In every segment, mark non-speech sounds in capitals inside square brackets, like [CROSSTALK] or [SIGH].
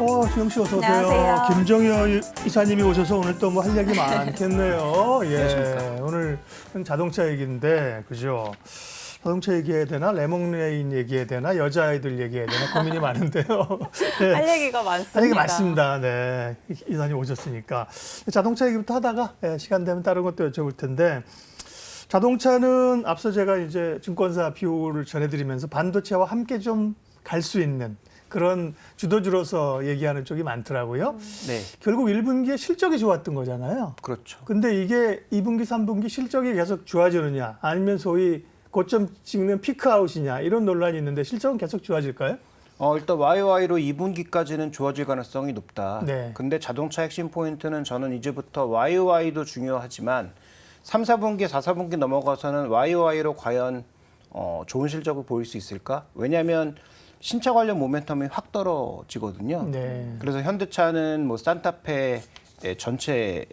어, 지영 씨 어서 오세요. 안녕하세요. 김정희 이사님이 오셔서 오늘 또 뭐 할 얘기 많겠네요. [LAUGHS] 예. 안녕하십니까. 오늘 자동차 얘기인데, 그죠? 자동차 얘기해야 되나, 레몽레인 얘기해야 되나, 여자아이들 얘기해야 되나 고민이 많은데요. [LAUGHS] 네. 할 얘기가 많습니다. 할 얘기 많습니다. 네. 이사님 오셨으니까. 자동차 얘기부터 하다가 예, 시간 되면 다른 것도 여쭤볼 텐데, 자동차는 앞서 제가 이제 증권사 비율을 전해드리면서 반도체와 함께 좀 갈 수 있는 그런 주도주로서 얘기하는 쪽이 많더라고요. 네, 결국 1분기에 실적이 좋았던 거잖아요. 그렇죠. 근데 이게 2분기, 3분기 실적이 계속 좋아지느냐 아니면 소위 고점 찍는 피크아웃이냐 이런 논란이 있는데 실적은 계속 좋아질까요? 어, 일단 YY로 2분기까지는 좋아질 가능성이 높다. 네. 근데 자동차 핵심 포인트는 저는 이제부터 YY도 중요하지만 3, 4분기, 4, 4분기 넘어가서는 YY로 과연 어, 좋은 실적을 보일 수 있을까? 왜냐하면 신차 관련 모멘텀이 확 떨어지거든요. 네. 그래서 현대차는 뭐 산타페 전체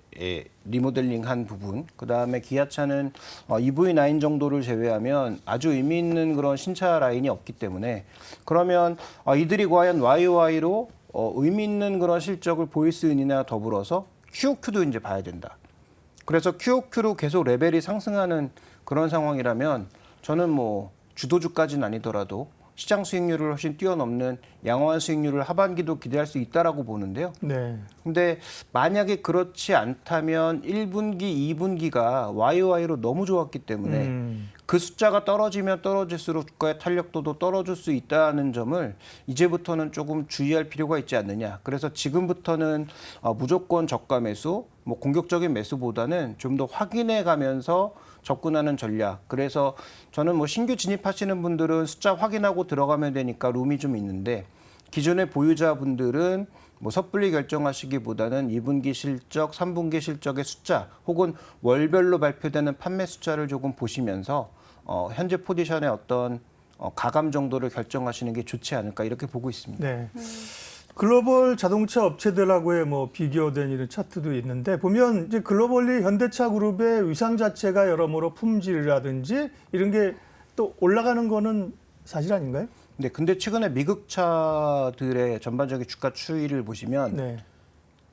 리모델링한 부분, 그 다음에 기아차는 어, EV9 정도를 제외하면 아주 의미 있는 그런 신차 라인이 없기 때문에 그러면 어, 이들이 과연 YY로 어, 의미 있는 그런 실적을 보일 수 있느냐 더불어서 QOQ도 이제 봐야 된다. 그래서 QOQ로 계속 레벨이 상승하는 그런 상황이라면 저는 뭐 주도주까지는 아니더라도 시장 수익률을 훨씬 뛰어넘는 양호한 수익률을 하반기도 기대할 수 있다라고 보는데요. 네. 근데 만약에 그렇지 않다면 1분기, 2분기가 YOY로 너무 좋았기 때문에 음. 그 숫자가 떨어지면 떨어질수록 주가의 탄력도도 떨어질 수 있다는 점을 이제부터는 조금 주의할 필요가 있지 않느냐. 그래서 지금부터는 어, 무조건 저가 매수, 뭐 공격적인 매수보다는 좀 더 확인해 가면서 접근하는 전략. 그래서 저는 뭐 신규 진입하시는 분들은 숫자 확인하고 들어가면 되니까 룸이 좀 있는데 기존의 보유자분들은 뭐 섣불리 결정하시기보다는 2분기 실적, 3분기 실적의 숫자 혹은 월별로 발표되는 판매 숫자를 조금 보시면서 어, 현재 포지션의 어떤 어, 가감 정도를 결정하시는 게 좋지 않을까 이렇게 보고 있습니다. 네. 글로벌 자동차 업체들하고의 뭐 비교된 이런 차트도 있는데 보면 이제 글로벌리 현대차 그룹의 위상 자체가 여러모로 품질이라든지 이런 게 또 올라가는 거는 사실 아닌가요? 네, 근데 최근에 미국 차들의 전반적인 주가 추이를 보시면 네.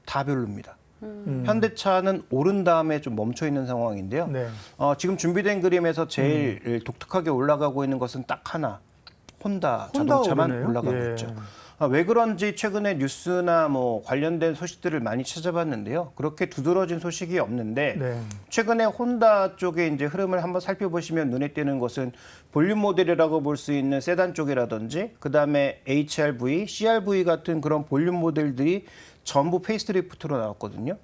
다 별로입니다. 음. 현대차는 오른 다음에 좀 멈춰 있는 상황인데요. 네. 어, 지금 준비된 그림에서 제일 독특하게 올라가고 있는 것은 딱 하나. 혼다 혼다 자동차만 오르네요. 올라가고 예. 있죠. 아, 왜 그런지 최근에 뉴스나 뭐 관련된 소식들을 많이 찾아봤는데요. 그렇게 두드러진 소식이 없는데 네. 최근에 혼다 쪽에 이제 흐름을 한번 살펴보시면 눈에 띄는 것은 볼륨 모델이라고 볼 수 있는 세단 쪽이라든지 그다음에 HRV, CRV 같은 그런 볼륨 모델들이 전부 페이스리프트로 나왔거든요.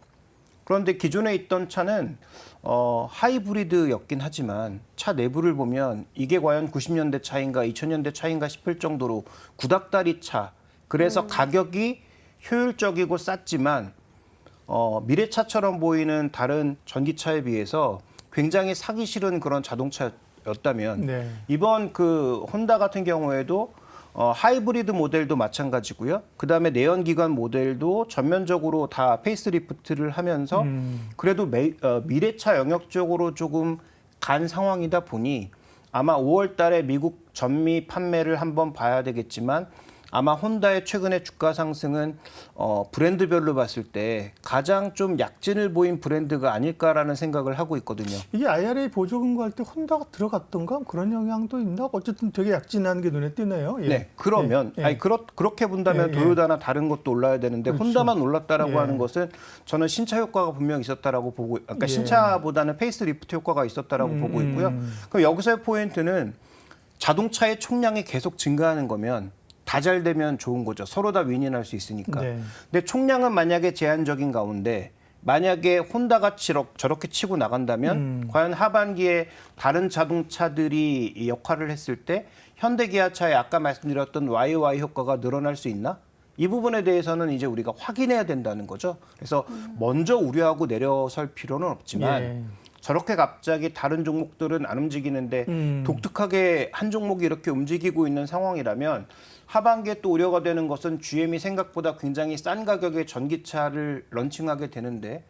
그런데 기존에 있던 차는 어, 하이브리드였긴 하지만 차 내부를 보면 이게 과연 90년대 차인가 2000년대 차인가 싶을 정도로 구닥다리 차. 그래서 가격이 효율적이고 쌌지만 어, 미래차처럼 보이는 다른 전기차에 비해서 굉장히 사기 싫은 그런 자동차였다면 네. 이번 그 혼다 같은 경우에도 어, 하이브리드 모델도 마찬가지고요. 그다음에 내연기관 모델도 전면적으로 다 페이스리프트를 하면서 음. 그래도 매, 어, 미래차 영역 쪽으로 조금 간 상황이다 보니 아마 5월 달에 미국 전미 판매를 한번 봐야 되겠지만 아마 혼다의 최근의 주가 상승은 어, 브랜드별로 봤을 때 가장 좀 약진을 보인 브랜드가 아닐까라는 생각을 하고 있거든요. 이게 IRA 보조 금고 할 때 혼다가 들어갔던가 그런 영향도 있나? 어쨌든 되게 약진한 게 눈에 띄네요. 예. 네, 그러면 예, 예. 아니 그렇 그렇게 본다면 예, 예. 도요다나 다른 것도 올라야 되는데 그렇죠. 혼다만 올랐다라고 예. 하는 것은 저는 신차 효과가 분명 있었다라고 보고, 그러니까 예. 신차보다는 페이스리프트 효과가 있었다라고 음, 보고 있고요. 음. 그럼 여기서의 포인트는 자동차의 총량이 계속 증가하는 거면 다 잘 되면 좋은 거죠. 서로 다 윈윈할 수 있으니까. 네. 근데 총량은 만약에 제한적인 가운데 만약에 혼다가 치러, 저렇게 치고 나간다면 음. 과연 하반기에 다른 자동차들이 이 역할을 했을 때 현대 기아차의 아까 말씀드렸던 YY 효과가 늘어날 수 있나? 이 부분에 대해서는 이제 우리가 확인해야 된다는 거죠. 그래서 먼저 우려하고 내려설 필요는 없지만 예. 저렇게 갑자기 다른 종목들은 안 움직이는데 음. 독특하게 한 종목이 이렇게 움직이고 있는 상황이라면 하반기에 또 우려가 되는 것은 GM이 생각보다 굉장히 싼 가격의 전기차를 런칭하게 되는데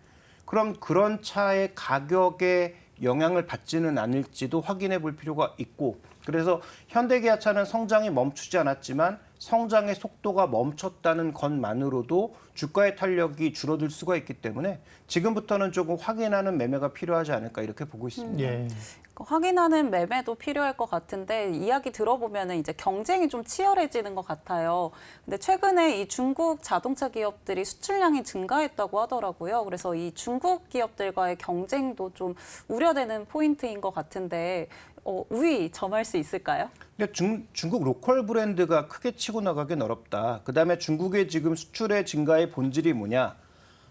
그럼 그런 차의 가격에 영향을 받지는 않을지도 확인해 볼 필요가 있고 그래서 현대기아차는 성장이 멈추지 않았지만 성장의 속도가 멈췄다는 것만으로도 주가의 탄력이 줄어들 수가 있기 때문에 지금부터는 조금 확인하는 매매가 필요하지 않을까 이렇게 보고 있습니다. 예. 그 확인하는 매매도 필요할 것 같은데 이야기 들어보면 이제 경쟁이 좀 치열해지는 것 같아요. 근데 최근에 이 중국 자동차 기업들이 수출량이 증가했다고 하더라고요. 그래서 이 중국 기업들과의 경쟁도 좀 우려되는 포인트인 것 같은데 어, 우위 점할 수 있을까요? 근데 중, 중국 로컬 브랜드가 크게 치고 나가긴 어렵다. 그다음에 중국의 지금 수출의 증가의 본질이 뭐냐?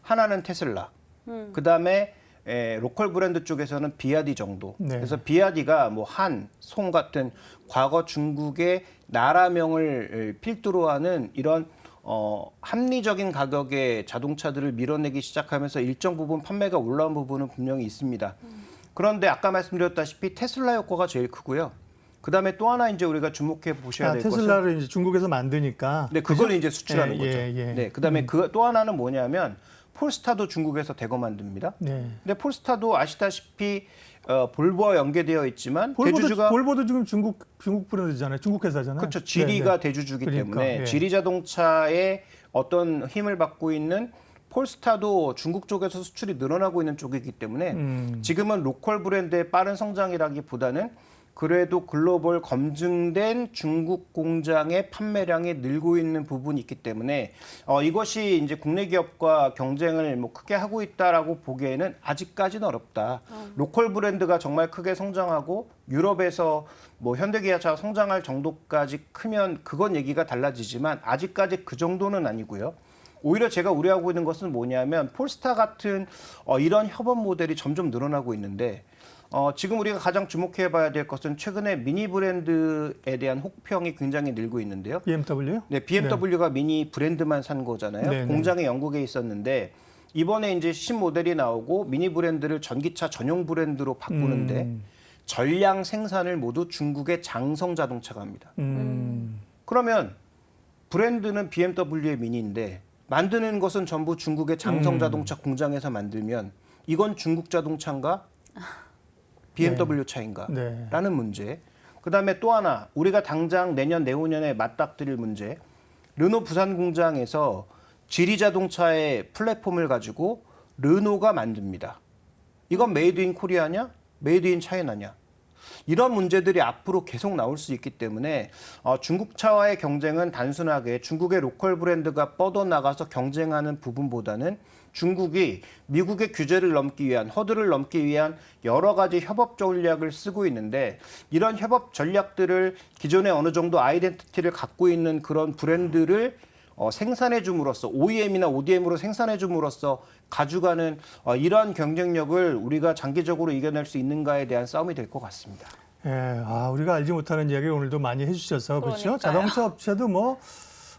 하나는 테슬라. 그다음에 에, 로컬 브랜드 쪽에서는 비아디 정도. 네. 그래서 비아디가 뭐 한, 송 같은 과거 중국의 나라명을 에, 필두로 하는 이런 어, 합리적인 가격의 자동차들을 밀어내기 시작하면서 일정 부분 판매가 올라온 부분은 분명히 있습니다. 그런데 아까 말씀드렸다시피 테슬라 효과가 제일 크고요. 그다음에 또 하나 이제 우리가 주목해 보셔야 아, 될 것은 테슬라를 이제 중국에서 만드니까 네, 그걸 이제 수출하는 예, 거죠. 예, 예. 네, 그다음에 그또 하나는 뭐냐면 폴스타도 중국에서 대거 만듭니다. 네. 근데 폴스타도 아시다시피 어, 볼보와 연계되어 있지만 볼보도, 대주주가 볼보도 지금 중국 중국 브랜드잖아요. 중국 회사잖아요. 그렇죠. 지리가 네, 네. 대주주기 그러니까, 때문에 예. 지리 자동차의 어떤 힘을 받고 있는 폴스타도 중국 쪽에서 수출이 늘어나고 있는 쪽이기 때문에 음. 지금은 로컬 브랜드의 빠른 성장이라기보다는 그래도 글로벌 검증된 중국 공장의 판매량이 늘고 있는 부분이 있기 때문에 어, 이것이 이제 국내 기업과 경쟁을 뭐 크게 하고 있다라고 보기에는 아직까지는 어렵다. 로컬 브랜드가 정말 크게 성장하고 유럽에서 뭐 현대기아차가 성장할 정도까지 크면 그건 얘기가 달라지지만 아직까지 그 정도는 아니고요. 오히려 제가 우려하고 있는 것은 뭐냐면 폴스타 같은 어, 이런 협업 모델이 점점 늘어나고 있는데 어, 지금 우리가 가장 주목해 봐야 될 것은 최근에 미니 브랜드에 대한 혹평이 굉장히 늘고 있는데요. BMW? 네, BMW가 미니 브랜드만 산 거잖아요. 네, 네. 공장이 영국에 있었는데 이번에 이제 신모델이 나오고 미니 브랜드를 전기차 전용 브랜드로 바꾸는데 음. 전량 생산을 모두 중국의 장성 자동차가 합니다. 음. 그러면 브랜드는 BMW의 미니인데 만드는 것은 전부 중국의 장성 음. 자동차 공장에서 만들면 이건 중국 자동차인가 BMW 차인가? 네. 라는 문제. 그다음에 또 하나 우리가 당장 내년 내후년에 맞닥뜨릴 문제. 르노 부산 공장에서 지리 자동차의 플랫폼을 가지고 르노가 만듭니다. 이건 메이드 인 코리아냐? 메이드 인 차이나냐? 이런 문제들이 앞으로 계속 나올 수 있기 때문에 어, 중국 차와의 경쟁은 단순하게 중국의 로컬 브랜드가 뻗어나가서 경쟁하는 부분보다는 중국이 미국의 규제를 넘기 위한 허들을 넘기 위한 여러 가지 협업 전략을 쓰고 있는데 이런 협업 전략들을 기존에 어느 정도 아이덴티티를 갖고 있는 그런 브랜드를 어, 생산해 줌으로써 OEM이나 ODM으로 생산해 줌으로써 가져가는 어, 이러한 경쟁력을 우리가 장기적으로 이겨낼 수 있는가에 대한 싸움이 될 것 같습니다. 예, 아, 우리가 알지 못하는 이야기 오늘도 많이 해주셔서 그렇죠. 그러니까요. 자동차 업체도 뭐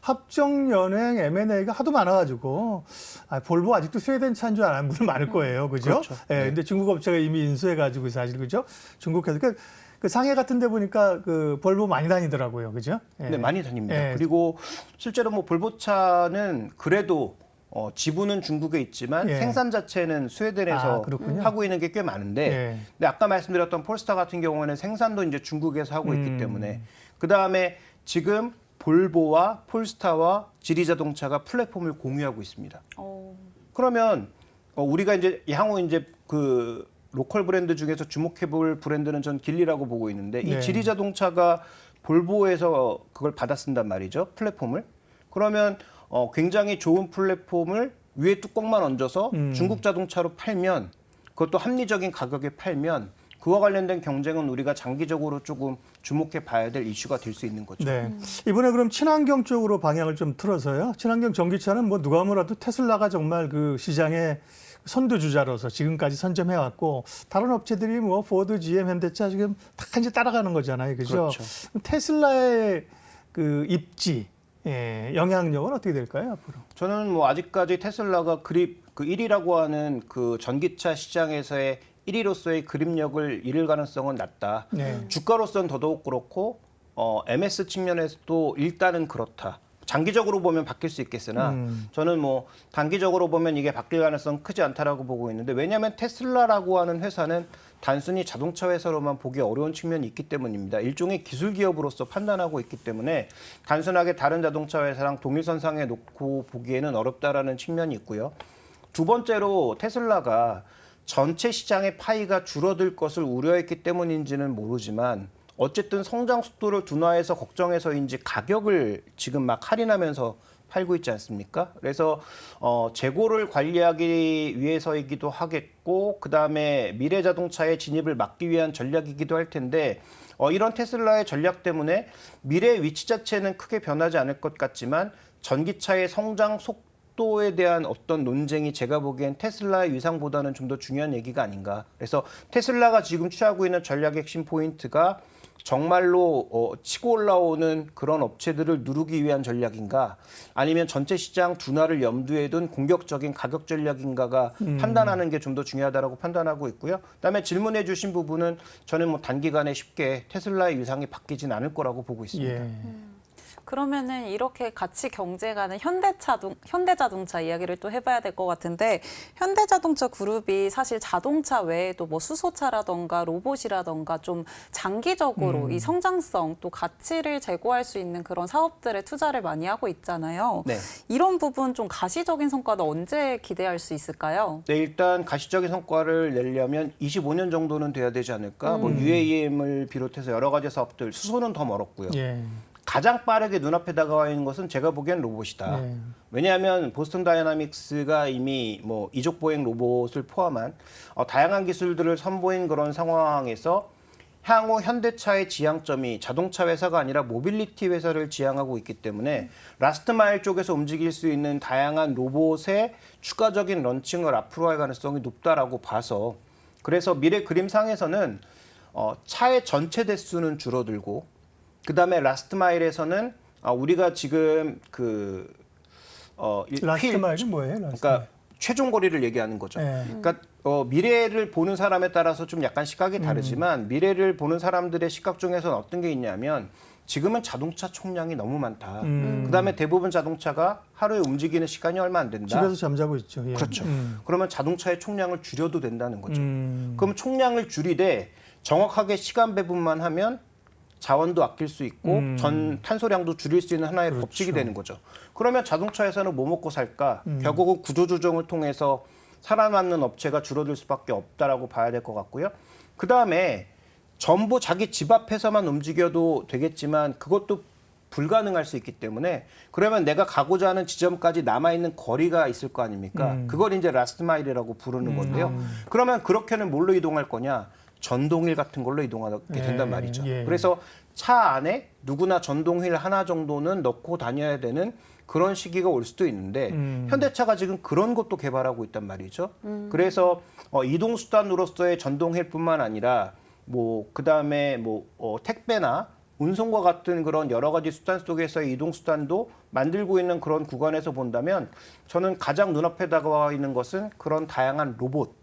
합정 연행 M&A가 하도 많아가지고 아, 볼보 아직도 스웨덴 차인 줄 아는 분이 많을 거예요, 그죠? 그렇죠. 예, 네. 근데 중국 업체가 이미 인수해가지고 사실 그죠? 중국에서 그, 그 상해 같은 데 보니까 그 볼보 많이 다니더라고요, 그죠? 예. 네, 많이 다닙니다. 예. 그리고 실제로 뭐 볼보차는 그래도 어, 지분은 중국에 있지만 예. 생산 자체는 스웨덴에서 아, 그렇군요. 하고 있는 게 꽤 많은데, 예. 근데 아까 말씀드렸던 폴스타 같은 경우에는 생산도 이제 중국에서 하고 있기 음. 때문에 그 다음에 지금 볼보와 폴스타와 지리자동차가 플랫폼을 공유하고 있습니다. 어, 그러면 어, 우리가 이제 향후 이제 그 로컬 브랜드 중에서 주목해 볼 브랜드는 전 길리라고 보고 있는데 네. 이 지리 자동차가 볼보에서 그걸 받아 쓴단 말이죠 플랫폼을 그러면 어, 굉장히 좋은 플랫폼을 위에 뚜껑만 얹어서 음. 중국 자동차로 팔면 그것도 합리적인 가격에 팔면 그와 관련된 경쟁은 우리가 장기적으로 조금 주목해 봐야 될 이슈가 될 수 있는 거죠. 네. 이번에 그럼 친환경 쪽으로 방향을 좀 틀어서요. 친환경 전기차는 뭐 누가 뭐라도 테슬라가 정말 그 시장의 선두주자로서 지금까지 선점해 왔고 다른 업체들이 뭐 포드, GM, 현대차 지금 다 이제 따라가는 거잖아요. 그죠? 그렇죠. 테슬라의 그 입지, 예, 영향력은 어떻게 될까요, 앞으로? 저는 뭐 아직까지 테슬라가 그립 그 1위라고 하는 그 전기차 시장에서의 1위로서의 그립력을 잃을 가능성은 낮다. 네. 주가로서는 더더욱 그렇고 어, MS 측면에서도 일단은 그렇다. 장기적으로 보면 바뀔 수 있겠으나 음. 저는 뭐 단기적으로 보면 이게 바뀔 가능성 크지 않다라고 보고 있는데 왜냐하면 테슬라라고 하는 회사는 단순히 자동차 회사로만 보기 어려운 측면이 있기 때문입니다. 일종의 기술 기업으로서 판단하고 있기 때문에 단순하게 다른 자동차 회사랑 동일선상에 놓고 보기에는 어렵다라는 측면이 있고요. 두 번째로 테슬라가 전체 시장의 파이가 줄어들 것을 우려했기 때문인지는 모르지만 어쨌든 성장 속도를 둔화해서 걱정해서인지 가격을 지금 막 할인하면서 팔고 있지 않습니까? 그래서 어, 재고를 관리하기 위해서이기도 하겠고 그 다음에 미래 자동차의 진입을 막기 위한 전략이기도 할 텐데 어, 이런 테슬라의 전략 때문에 미래 위치 자체는 크게 변하지 않을 것 같지만 전기차의 성장 속도 에 대한 어떤 논쟁이 제가 보기엔 테슬라의 위상보다는 좀 더 중요한 얘기가 아닌가. 그래서 테슬라가 지금 취하고 있는 전략의 핵심 포인트가 정말로 어, 치고 올라오는 그런 업체들을 누르기 위한 전략인가 아니면 전체 시장 둔화를 염두에 둔 공격적인 가격 전략인가가 판단하는 게 좀 더 중요하다라고 판단하고 있고요. 그다음에 질문해 주신 부분은 저는 뭐 단기간에 쉽게 테슬라의 위상이 바뀌진 않을 거라고 보고 있습니다. 예. 그러면은 이렇게 같이 경쟁하는 현대차동 현대자동차 이야기를 또 해봐야 될 것 같은데 현대자동차 그룹이 사실 자동차 외에도 뭐 수소차라던가 로봇이라던가 좀 장기적으로 음. 이 성장성 또 가치를 제고할 수 있는 그런 사업들에 투자를 많이 하고 있잖아요. 네. 이런 부분 좀 가시적인 성과는 언제 기대할 수 있을까요? 네, 일단 가시적인 성과를 내려면 25년 정도는 돼야 되지 않을까. 뭐 UAM을 비롯해서 여러 가지 사업들 수소는 더 멀었고요. 예. 가장 빠르게 눈앞에 다가와 있는 것은 제가 보기엔 로봇이다. 예. 왜냐하면 보스턴 다이나믹스가 이미 뭐 이족 보행 로봇을 포함한 어, 다양한 기술들을 선보인 그런 상황에서 향후 현대차의 지향점이 자동차 회사가 아니라 모빌리티 회사를 지향하고 있기 때문에 라스트 마일 쪽에서 움직일 수 있는 다양한 로봇의 추가적인 런칭을 앞으로 할 가능성이 높다라고 봐서 그래서 미래 그림상에서는 어, 차의 전체 대수는 줄어들고 그 다음에 라스트 마일에서는 아, 우리가 지금 그 어, 이- 라스트 휠, 마일이 뭐예요? 라스트 그러니까 최종 거리를 얘기하는 거죠. 예. 그러니까 어, 미래를 보는 사람에 따라서 좀 약간 시각이 다르지만 미래를 보는 사람들의 시각 중에서는 어떤 게 있냐면 지금은 자동차 총량이 너무 많다. 음. 그다음에 대부분 자동차가 하루에 움직이는 시간이 얼마 안 된다. 집에서 잠자고 있죠. 예. 그렇죠. 음. 그러면 자동차의 총량을 줄여도 된다는 거죠. 음. 그럼 총량을 줄이되 정확하게 시간 배분만 하면 자원도 아낄 수 있고 음. 전 탄소량도 줄일 수 있는 하나의 그렇죠. 법칙이 되는 거죠. 그러면 자동차에서는 뭐 먹고 살까? 음. 결국은 구조 조정을 통해서 살아남는 업체가 줄어들 수밖에 없다라고 봐야 될 것 같고요. 그 다음에 전부 자기 집 앞에서만 움직여도 되겠지만 그것도 불가능할 수 있기 때문에 그러면 내가 가고자 하는 지점까지 남아 있는 거리가 있을 거 아닙니까? 음. 그걸 이제 라스트 마일이라고 부르는 건데요. 그러면 그렇게는 뭘로 이동할 거냐? 전동휠 같은 걸로 이동하게 된단 예, 말이죠. 예. 그래서 차 안에 누구나 전동휠 하나 정도는 넣고 다녀야 되는 그런 시기가 올 수도 있는데 음. 현대차가 지금 그런 것도 개발하고 있단 말이죠. 그래서 어, 이동 수단으로서의 전동휠뿐만 아니라 뭐 그다음에 뭐 어, 택배나 운송과 같은 그런 여러 가지 수단 속에서의 이동 수단도 만들고 있는 그런 구간에서 본다면 저는 가장 눈앞에 다가와 있는 것은 그런 다양한 로봇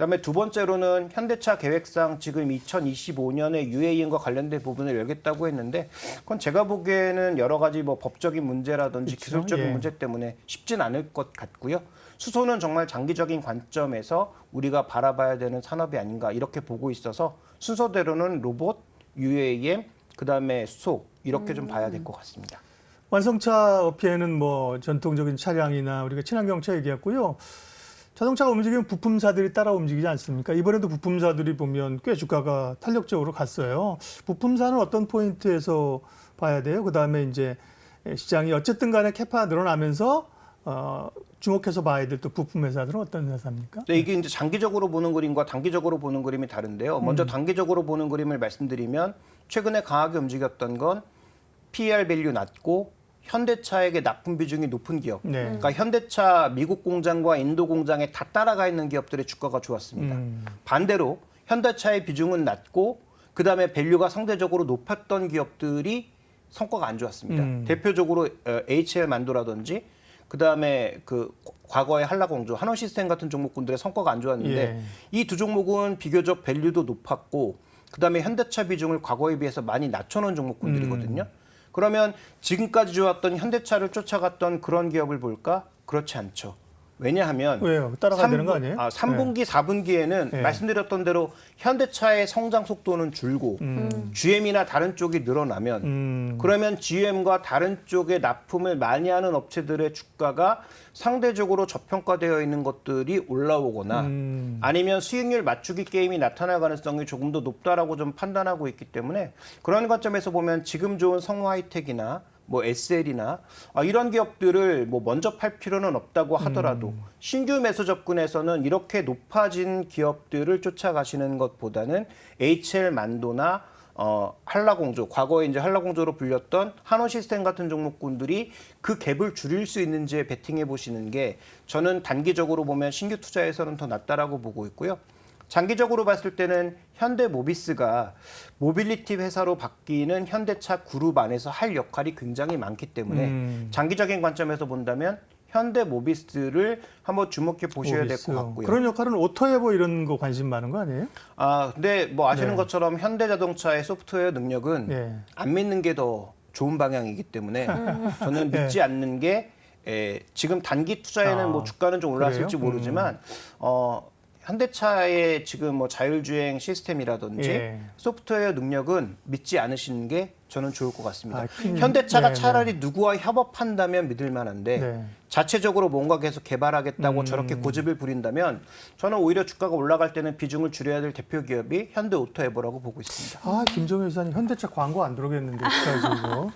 그다음에 두 번째로는 현대차 계획상 지금 2025년에 UAM과 관련된 부분을 열겠다고 했는데 그건 제가 보기에는 여러 가지 뭐 법적인 문제라든지 그렇죠. 기술적인 예. 문제 때문에 쉽진 않을 것 같고요. 수소는 정말 장기적인 관점에서 우리가 바라봐야 되는 산업이 아닌가 이렇게 보고 있어서 순서대로는 로봇, UAM, 그다음에 수소 이렇게 좀 봐야 될 것 같습니다. 완성차 업계에는 뭐 전통적인 차량이나 우리가 친환경차 얘기했고요. 자동차가 움직이면 부품사들이 따라 움직이지 않습니까? 이번에도 부품사들이 보면 꽤 주가가 탄력적으로 갔어요. 부품사는 어떤 포인트에서 봐야 돼요? 그 다음에 이제 시장이 어쨌든 간에 캐파 늘어나면서 어, 주목해서 봐야 될 또 부품 회사들은 어떤 회사입니까? 근데 이게 이제 장기적으로 보는 그림과 단기적으로 보는 그림이 다른데요. 먼저 단기적으로 보는 그림을 말씀드리면 최근에 강하게 움직였던 건 PER 밸류 낮고 현대차에게 납품 비중이 높은 기업. 네. 그러니까 현대차 미국 공장과 인도 공장에 다 따라가 있는 기업들의 주가가 좋았습니다. 음. 반대로 현대차의 비중은 낮고 그다음에 밸류가 상대적으로 높았던 기업들이 성과가 안 좋았습니다. 음. 대표적으로 어, HL 만도라든지 그다음에 그 과거의 한라공조, 한원시스템 같은 종목군들의 성과가 안 좋았는데 예. 이두 종목은 비교적 밸류도 높았고 그다음에 현대차 비중을 과거에 비해서 많이 낮춰놓은 종목군들이거든요. 그러면 지금까지 좋았던 현대차를 쫓아갔던 그런 기업을 볼까? 그렇지 않죠. 왜냐하면 왜요? 따라가야 되는 거 아니에요? 아, 3분기, 4분기에는 네. 말씀드렸던 대로 현대차의 성장 속도는 줄고 GM이나 다른 쪽이 늘어나면 음. 그러면 GM과 다른 쪽에 납품을 많이 하는 업체들의 주가가 상대적으로 저평가되어 있는 것들이 올라오거나 음. 아니면 수익률 맞추기 게임이 나타날 가능성이 조금 더 높다라고 좀 판단하고 있기 때문에 그런 관점에서 보면 지금 좋은 성화이텍이나 뭐 SL이나 아, 이런 기업들을 뭐 먼저 팔 필요는 없다고 하더라도 신규 매수 접근에서는 이렇게 높아진 기업들을 쫓아가시는 것보다는 HL 만도나 어, 한라공조, 과거에 이제 한라공조로 불렸던 한호시스템 같은 종목군들이 그 갭을 줄일 수 있는지에 베팅해 보시는 게 저는 단기적으로 보면 신규 투자에서는 더 낫다라고 보고 있고요. 장기적으로 봤을 때는 현대 모비스가 모빌리티 회사로 바뀌는 현대차 그룹 안에서 할 역할이 굉장히 많기 때문에 음. 장기적인 관점에서 본다면 현대 모비스를 한번 주목해 보셔야 될 것. 같고요. 그런 역할은 오토에버 이런 거 관심 많은 거 아니에요? 아, 근데 뭐 아시는 네. 것처럼 현대자동차의 소프트웨어 능력은 예. 안 믿는 게 더 좋은 방향이기 때문에 [LAUGHS] 저는 믿지 않는 게 에, 지금 단기 투자에는 네. 아, 뭐 주가는 좀 올랐을지 그래요? 음. 모르지만 어, 현대차의 지금 뭐 자율주행 시스템이라든지 예. 소프트웨어 능력은 믿지 않으시는 게 저는 좋을 것 같습니다. 아, 큰- 현대차가 네, 네. 차라리 누구와 협업한다면 믿을 만한데 네. 자체적으로 뭔가 계속 개발하겠다고 음. 저렇게 고집을 부린다면 저는 오히려 주가가 올라갈 때는 비중을 줄여야 될 대표 기업이 현대오토에버라고 보고 있습니다. 아, 김정일 이사님 현대차 광고 안 들어오겠는데 어떡하죠?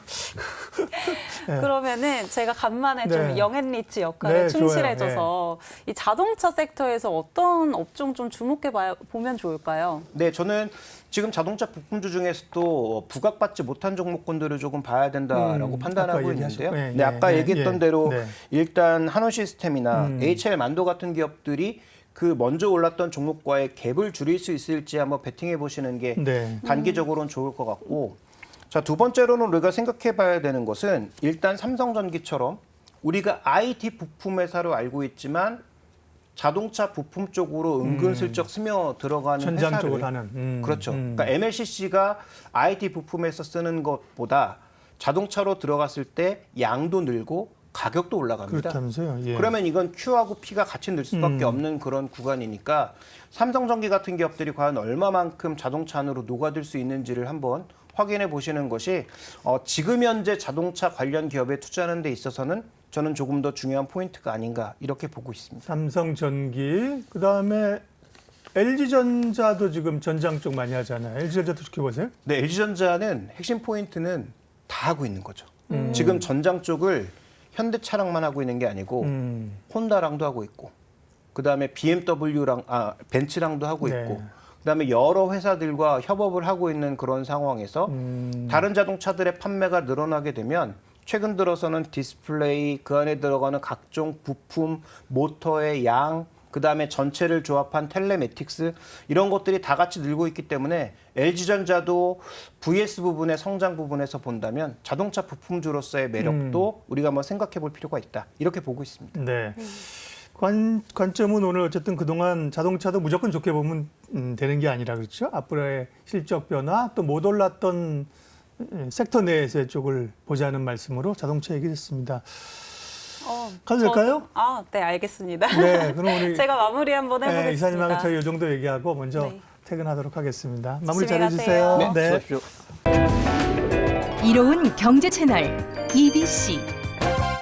[LAUGHS] 네. 그러면은 제가 간만에 좀 네. 영앤리치 역할에 네, 충실해져서 이 자동차 섹터에서 어떤 업종 좀 주목해 봐야, 보면 좋을까요? 네, 저는 지금 자동차 부품주 중에서도 부각받지 못한 종목군들을 조금 봐야 된다라고 음, 판단하고 있는데요. 얘기하셨- 네, 네, 네, 아까 네, 얘기했던 예, 대로 네. 일단 한호시스템이나 음. HL 만도 같은 기업들이 그 먼저 올랐던 종목과의 갭을 줄일 수 있을지 한번 베팅해 보시는 게 네. 단기적으로는 좋을 것 같고 자 두 번째로는 우리가 생각해 봐야 되는 것은 일단 삼성전기처럼 우리가 IT 부품 회사로 알고 있지만 자동차 부품 쪽으로 은근슬쩍 스며 들어가는 전장 회사를 쪽을 하는. 음, 그렇죠. 음. 그러니까 MLCC가 IT 부품에서 쓰는 것보다 자동차로 들어갔을 때 양도 늘고 가격도 올라갑니다. 그렇다면서요? 예. 그러면 이건 Q하고 P가 같이 늘 수밖에 음. 없는 그런 구간이니까 삼성전기 같은 기업들이 과연 얼마만큼 자동차 안으로 녹아들 수 있는지를 한번 확인해 보시는 것이 어, 지금 현재 자동차 관련 기업에 투자하는 데 있어서는 저는 조금 더 중요한 포인트가 아닌가 이렇게 보고 있습니다. 삼성전기, 그 다음에 LG전자도 지금 전장 쪽 많이 하잖아요. LG전자도 지켜보세요. 네, LG전자는 핵심 포인트는 다 하고 있는 거죠. 지금 전장 쪽을 현대차랑만 하고 있는 게 아니고 음. 혼다랑도 하고 있고 그다음에 BMW랑 아 벤츠랑도 하고 네. 있고 그다음에 여러 회사들과 협업을 하고 있는 그런 상황에서 음. 다른 자동차들의 판매가 늘어나게 되면 최근 들어서는 디스플레이 그 안에 들어가는 각종 부품 모터의 양 그 다음에 전체를 조합한 텔레매틱스 이런 것들이 다 같이 늘고 있기 때문에 LG전자도 VS 부분의 성장 부분에서 본다면 자동차 부품주로서의 매력도 음. 우리가 한번 생각해 볼 필요가 있다. 이렇게 보고 있습니다. 네. 관, 관점은 오늘 어쨌든 그동안 자동차도 무조건 좋게 보면 음, 되는 게 아니라 그렇죠. 앞으로의 실적 변화 또 못 올랐던 음, 섹터 내에서의 쪽을 보자는 말씀으로 자동차 얘기를 했습니다. 어, 가도 저- 될까요? 아, 네, 알겠습니다. 네, 그럼 우리 [LAUGHS] 제가 마무리 한번 해보겠습니다. 네, 이사님하고 저희 이 정도 얘기하고 먼저 네. 퇴근하도록 하겠습니다. 마무리 조심히 잘해주세요. 가세요. 네, 수고하십시오. 이로운 경제 채널 EBC